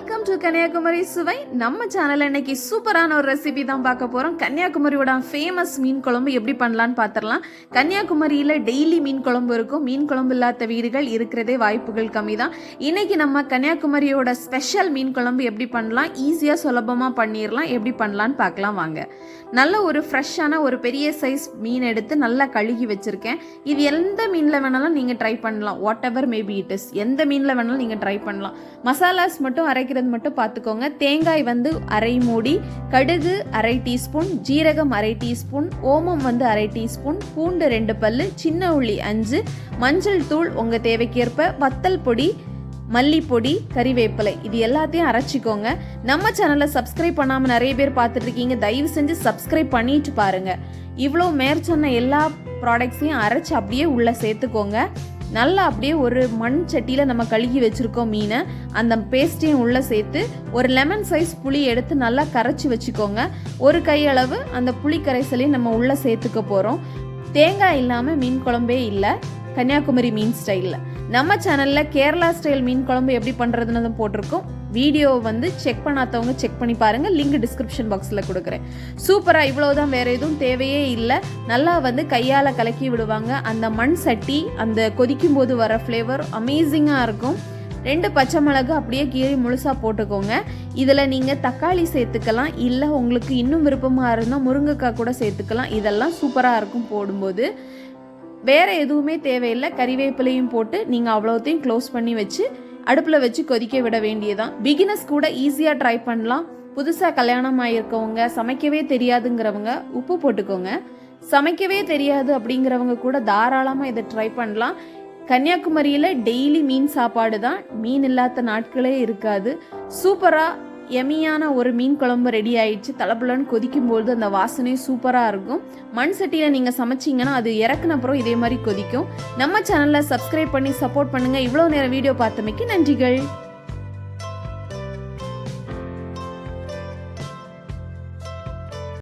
Welcome to Kanyakumari சுவை நம்ம channel இன்னைக்கு சூப்பரான ஒரு ரெசிபி தான் பார்க்க போகிறோம் கன்னியாகுமரியோட ஃபேமஸ் மீன் குழம்பு எப்படி பண்ணலான்னு பார்த்துடலாம் கன்னியாகுமரியில் டெய்லி மீன் குழம்பு இருக்கும். மீன் குழம்பு இல்லாத வீடுகள் இருக்கிறதே வாய்ப்புகள் கம்மி தான். இன்னைக்கு நம்ம கன்னியாகுமரியோட ஸ்பெஷல் மீன் குழம்பு எப்படி பண்ணலாம்? ஈஸியாக சுலபமாக பண்ணிடலாம் எப்படி பண்ணலான்னு பார்க்கலாம் வாங்க. நல்ல ஒரு ஃப்ரெஷ்ஷான ஒரு பெரிய சைஸ் மீன் எடுத்து நல்லா கழுகி வச்சிருக்கேன். இது எந்த மீனில் வேணாலும் நீங்கள் ட்ரை பண்ணலாம். Whatever maybe it is எந்த மீனில் வேணாலும் நீங்கள் ட்ரை பண்ணலாம். மசாலாஸ் மட்டும் அரைக்கிறது மட்டும் பார்த்துக்கோங்க. தேங்காய் வந்து அரை மூடி கடுகு அரை டீஸ்பூன் ஜீரகம் அரை டீஸ்பூன் ஓமம் வந்து அரை டீஸ்பூன் பூண்டு ரெண்டு பல்லு சின்ன உள்ளி அஞ்சு மஞ்சள் தூள் உங்கள் தேவைக்கேற்ப வத்தல் பொடி மல்லிப்பொடி கறிவேப்பிலை. இது எல்லாத்தையும் அரைச்சிக்கோங்க. நம்ம சேனலை சப்ஸ்கிரைப் பண்ணாமல் நிறைய பேர் பார்த்துட்டு இருக்கீங்க. தயவு செஞ்சு சப்ஸ்கிரைப் பண்ணிட்டு பாருங்க. இவ்வளோ மேற்சொன்ன எல்லா ப்ராடக்ட்ஸையும் அரைச்சி அப்படியே உள்ளே சேர்த்துக்கோங்க. நல்லா அப்படியே ஒரு மண் சட்டியில் நம்ம கழுகி வச்சுருக்கோம் மீனை. அந்த பேஸ்ட்டையும் உள்ளே சேர்த்து ஒரு லெமன் சைஸ் புளி எடுத்து நல்லா கரைச்சி வச்சுக்கோங்க. ஒரு கையளவு அந்த புளி கரைசலையும் நம்ம உள்ளே சேர்த்துக்க போகிறோம் தேங்காய் இல்லாமல் மீன் குழம்பே இல்லை. கன்னியாகுமரி மீன் ஸ்டைலில். நம்ம சேனலில் கேரளா ஸ்டைல் மீன் குழம்பு எப்படி பண்ணுறதுன்னு போட்டிருக்கோம். வீடியோ வந்து செக் பண்ணாதவங்க செக் பண்ணி பாருங்கள் லிங்க் டிஸ்கிரிப்ஷன் பாக்ஸில் கொடுக்குறேன். சூப்பராக இவ்வளோதான் வேறு எதுவும் தேவையே இல்லை. நல்லா வந்து கையால் கலக்கி விடுவாங்க. அந்த மண் சட்டி அந்த கொதிக்கும் போது வர ஃப்ளேவர் அமேசிங்காக இருக்கும். ரெண்டு பச்சை மிளகு அப்படியே கீறி முழுசாக போட்டுக்கோங்க. இதில் நீங்கள் தக்காளி சேர்த்துக்கலாம். இல்லை உங்களுக்கு இன்னும் விருப்பமாக இருந்தால் முருங்கைக்காய் கூட சேர்த்துக்கலாம். இதெல்லாம் சூப்பராக இருக்கும் போடும்போது. வேறு எதுவுமே தேவையில்லை. கறிவேப்பிலையும் போட்டு நீங்கள் அவ்வளோத்தையும் க்ளோஸ் பண்ணி வச்சு அடுப்பில் வச்சு கொதிக்க விட வேண்டியதான் பிகினர்ஸ் கூட ஈஸியாக ட்ரை பண்ணலாம். புதுசாக கல்யாணம் ஆகியிருக்கவங்க சமைக்கவே தெரியாதுங்கிறவங்க உப்பு போட்டுக்கோங்க. சமைக்கவே தெரியாது அப்படிங்கிறவங்க கூட தாராளமாக இதை ட்ரை பண்ணலாம். கன்னியாகுமரியில் டெய்லி மீன் சாப்பாடு தான் மீன் இல்லாத நாட்களே இருக்காது. சூப்பராக எமியான ஒரு மீன் குழம்பு ரெடி ஆயிடுச்சு. தளபுலன்னு கொதிக்கும்போது அந்த வாசனை சூப்பராக இருக்கும். மண் சட்டியில் நீங்கள் சமைச்சிங்கன்னா அது இறக்குன அப்புறம் இதே மாதிரி கொதிக்கும். நம்ம சேனலில் சப்ஸ்கிரைப் பண்ணி சப்போர்ட் பண்ணுங்கள் இவ்வளோ நேரம் வீடியோ பார்த்தமைக்கு நன்றிகள்.